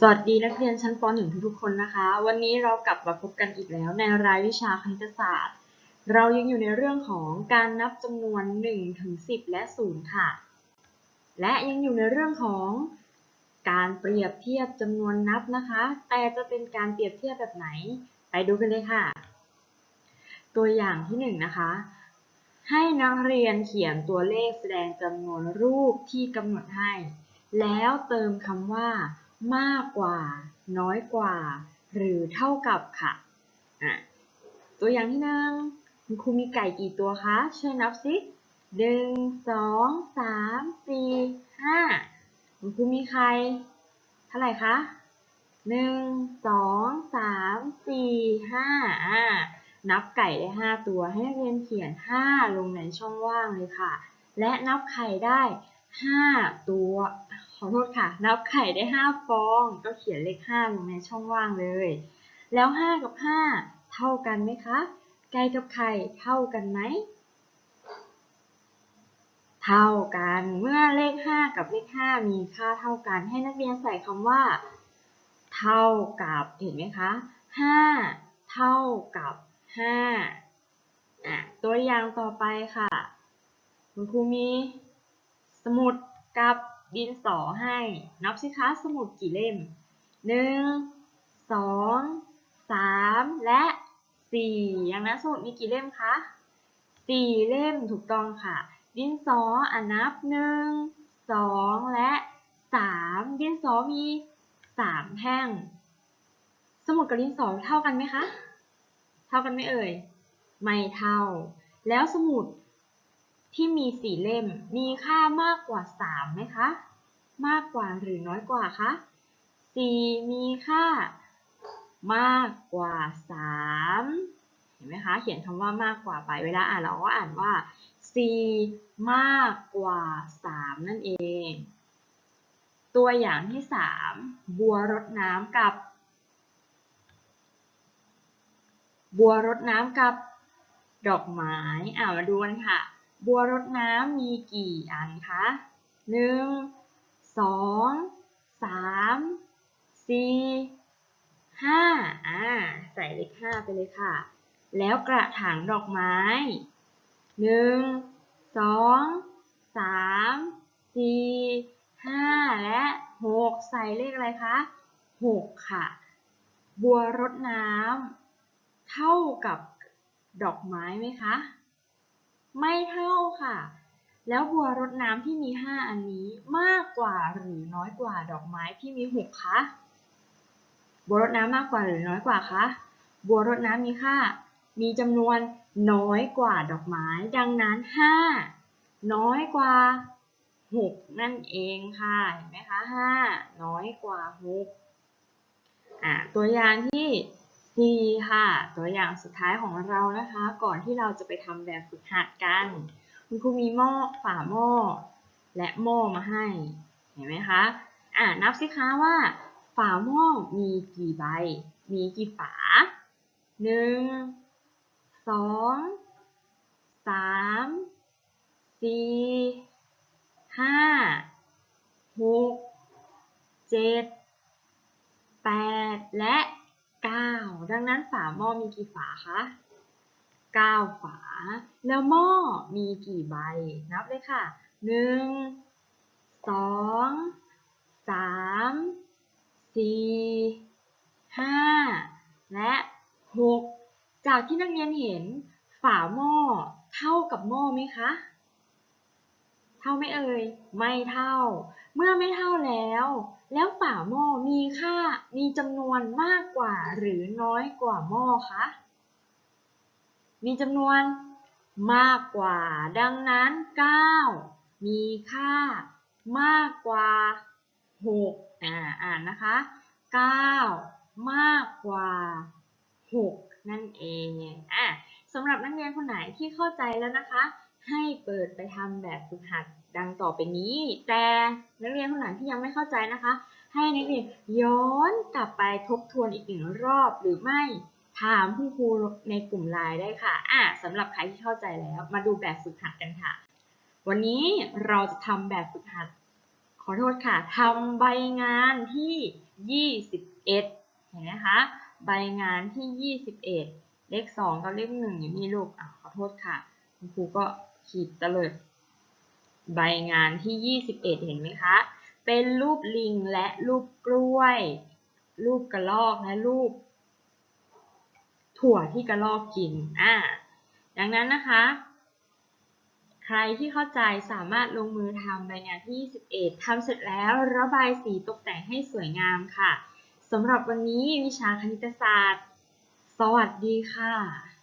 สวัสดีนักเรียนชั้นป .1 ทุกๆคนนะคะ วันนี้เรากลับมาพบกันอีกแล้วในรายวิชาคณิตศาสตร์ เรายังอยู่ในเรื่องของการนับจำนวน1ถึง10 และ 0 ค่ะ และยังอยู่ในเรื่องของการเปรียบเทียบจำนวนนับนะคะ แต่จะเป็นการเปรียบเทียบแบบไหน ไปดูกันเลยค่ะ ตัวอย่างที่1นะคะ ให้นักเรียนเขียนตัวเลขแสดงจำนวนรูปที่กำหนดให้ แล้วเติมคำว่า มากกว่า น้อยกว่า หรือเท่ากับค่ะอะ ตัวอย่างที่หนึ่งคุณครูมีไก่กี่ตัวคะช่วยนับสิหนึ่งสองสามสี่ห้าคุณครูมีใคร เท่าไหร่คะหนึ่งสองสามสี่ห้าอ่านับไก่ได้ห้าตัวให้นักเรียนเขียนห้าลงในช่องว่างเลยค่ะ และนับไข่ได้ห้าตัว ขอโทษค่ะ นับไข่ได้ห้าฟอง ก็เขียนเลขห้าลงในช่องว่างเลย แล้วห้ากับห้าเท่ากันไหมคะ ไก่กับไข่เท่ากันไหม เท่ากัน เมื่อเลขห้ากับเลขห้ามีค่าเท่ากัน ให้นักเรียนใส่คำว่า เท่ากับ เห็นไหมคะห้าเท่ากับห้าอะตัวอย่างต่อไปค่ะ คุณครูมี สมุดกับ ดินสอให้ นับสิคะสมุดกี่เล่มหนึ่งสองสามและสี่อย่างนั้นสมุดมีกี่เล่มคะสี่เล่มถูกต้องค่ะ ดินสออะนับหนึ่งสองและสามดินสอมีสามแท่ง สมุดกับดินสอเท่ากันไหมคะ เท่ากันไหมเอ่ย ไม่เท่า แล้วสมุด ที่มีสี่เล่ม มีค่ามากกว่าสามไหมคะ มากกว่าหรือน้อยกว่าคะสี่มีค่ามากกว่าสามเห็นไหมคะ เขียนคำว่ามากกว่าไป เวลาอ่านเราก็อ่านว่าสี่มากกว่าสามนั่นเอง ตัวอย่างที่สามบัวรดน้ำกับ บัวรดน้ำกับดอกไม้อ่ามาดูกันค่ะ บัวรดน้ำมีกี่อันคะหนึ่งสองสามสี่ห้าอ่าใส่เลขห้าไปเลยค่ะ แล้วกระถางดอกไม้หนึ่งสองสามสี่ห้าและหกใส่เลขอะไรคะหกค่ะ บัวรดน้ำเท่ากับดอกไม้ไหมคะ ไม่เท่าค่ะ แล้วบัวรดน้ำที่มี 5 อันนี้มากกว่าหรือน้อยกว่าดอกไม้ที่มี 6 คะบัวรดน้ำมากกว่าหรือน้อยกว่าคะบัวรดน้ำมีค่า มีจำนวนน้อยกว่าดอกไม้ ดังนั้น 5 น้อยกว่า 6 นั่นเองค่ะ เห็นไหมคะ 5 น้อยกว่า 6 อะ ตัวอย่างที่ สี่ค่ะ ตัวอย่างสุดท้ายของเรานะคะ ก่อนที่เราจะไปทำแบบฝึกหัดกัน คุณครูมีหม้อฝาหม้อและหม้อมาให้ เห็นไหมคะ อ่านับสิคะว่า ฝาหม้อมีกี่ใบ มีกี่ฝาหนึ่งสองสามสี่ห้าหกเจ็ดแปดและ ดังนั้นฝาหม้อมีกี่ฝาคะ9 ฝา แล้วหม้อมีกี่ใบ นับเลยค่ะ 1 2 3 4 5 และ 6 จากที่นักเรียนเห็น ฝาหม้อเท่ากับหม้อไหมคะ เท่าไหมเอ่ย ไม่เท่า เมื่อไม่เท่าแล้ว แล้วฝาหม้อมีค่ามีจำนวนมากกว่าหรือน้อยกว่าหม้อคะ มีจำนวนมากกว่า ดังนั้น 9 มีค่ามากกว่า 6 อ่าอ่านนะคะ 9 มากกว่า 6 นั่นเองอะสำหรับนักเรียนคนไหนที่เข้าใจแล้วนะคะ ให้เปิดไปทำแบบฝึกหัด ดังต่อไปนี้ แต่นักเรียนคนไหนที่ยังไม่เข้าใจนะคะ ให้นักเรียนย้อนกลับไปทบทวนอีกหนึ่งรอบหรือไม่ถามคุณครูในกลุ่มไลน์ได้ค่ะอะสำหรับใครที่เข้าใจแล้ว มาดูแบบฝึกหัดกันค่ะ วันนี้เราจะทำแบบฝึกหัด ขอโทษค่ะทำใบงานที่ 21 เห็นไหมคะ ใบงานที่ 21 เลข 2 กับเลข 1 อยู่นี่ลูกอะขอโทษค่ะ คุณครูก็ขีดเตะเลย ใบงานที่ 21 เห็นไหมคะ เป็นรูปลิงและรูปกล้วย รูปกระลอกและรูป ถั่วที่กระลอกกิน อ่า ดังนั้นนะคะ ใครที่เข้าใจสามารถลงมือทำใบงานที่ 21 ทำเสร็จแล้วระบายสีตกแต่งให้สวยงามค่ะ สำหรับวันนี้วิชาคณิตศาสตร์ สวัสดีค่ะ